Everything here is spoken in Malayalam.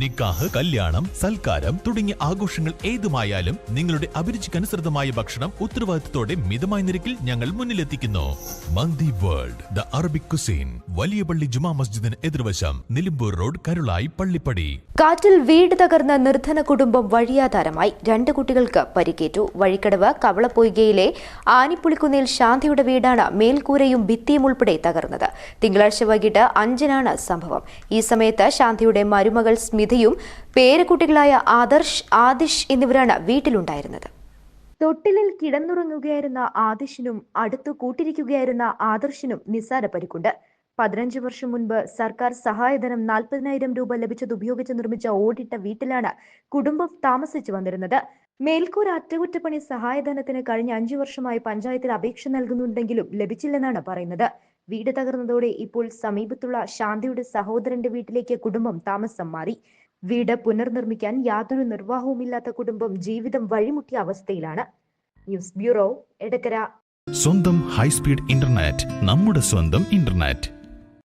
നിക്കാഹ് കല്യാണം സൽക്കാരം തുടങ്ങിയ ആഘോഷങ്ങൾ ഏതുമായാലും നിങ്ങളുടെ അഭിരുചിക്കനുസൃതമായ ഭക്ഷണം ഉത്തരവാദിത്തത്തോടെ മിതമായ നിരക്കിൽ ഞങ്ങൾ മുന്നിലെത്തിക്കുന്നു. Mandi world the Arabic cuisine വലിയ പള്ളി ജുമാ മസ്ജിദിന് എതിർവശം നിലമ്പൂർ റോഡ് കരുളായി പള്ളിപ്പടി. കാറ്റിൽ വീട് തകർന്ന നിർധന കുടുംബം വഴിയാധാരമായി രണ്ട് കുട്ടികൾക്ക് പരിക്കേറ്റു. വഴിക്കടവ് കവളപ്പൊയ്കയിലെ ആനിപ്പുളിക്കുന്നിൽ ശാന്തിയുടെ വീടാണ് മേൽക്കൂരയും ഭിത്തിയും ഉൾപ്പെടെ തകർന്നത്. തിങ്കളാഴ്ച വൈകിട്ട് അഞ്ചിനാണ് സംഭവം. ഈ സമയത്ത് ശാന്തിയുടെ മരുമകൾ സ്മിതയും പേരക്കുട്ടികളായ ആദർശ് ആദിഷ് എന്നിവരാണ് വീട്ടിലുണ്ടായിരുന്നത്. തൊട്ടിലിൽ കിടന്നുറങ്ങുകയായിരുന്ന ആദിഷിനും അടുത്തു കൂട്ടിരിക്കുകയായിരുന്ന ആദർശിനും നിസ്സാര പരിക്കുണ്ട്. പതിനഞ്ച് വർഷം മുൻപ് സർക്കാർ സഹായധനം നാൽപ്പതിനായിരം രൂപ ലഭിച്ചത് ഉപയോഗിച്ച് നിർമ്മിച്ച ഓടിട്ട വീട്ടിലാണ് കുടുംബം താമസിച്ചു വന്നിരുന്നത്. മേൽക്കൂര അറ്റകുറ്റപ്പണി സഹായധനത്തിന് കഴിഞ്ഞ അഞ്ചു വർഷമായി പഞ്ചായത്തിൽ അപേക്ഷ നൽകുന്നുണ്ടെങ്കിലും ലഭിച്ചില്ലെന്നാണ് പറയുന്നത്. വീട് തകർന്നതോടെ ഇപ്പോൾ സമീപത്തുള്ള ശാന്തിയുടെ സഹോദരന്റെ വീട്ടിലേക്ക് കുടുംബം താമസം മാറി. വീട് പുനർനിർമ്മിക്കാൻ യാതൊരു നിർവാഹവുമില്ലാത്ത കുടുംബം ജീവിതം വഴിമുട്ടിയ അവസ്ഥയിലാണ്. News bureau Edakkara. സ്വന്തം ഹൈസ്പീഡ് ഇന്റർനെറ്റ് നമ്മുടെ സ്വന്തം ഇന്റർനെറ്റ്.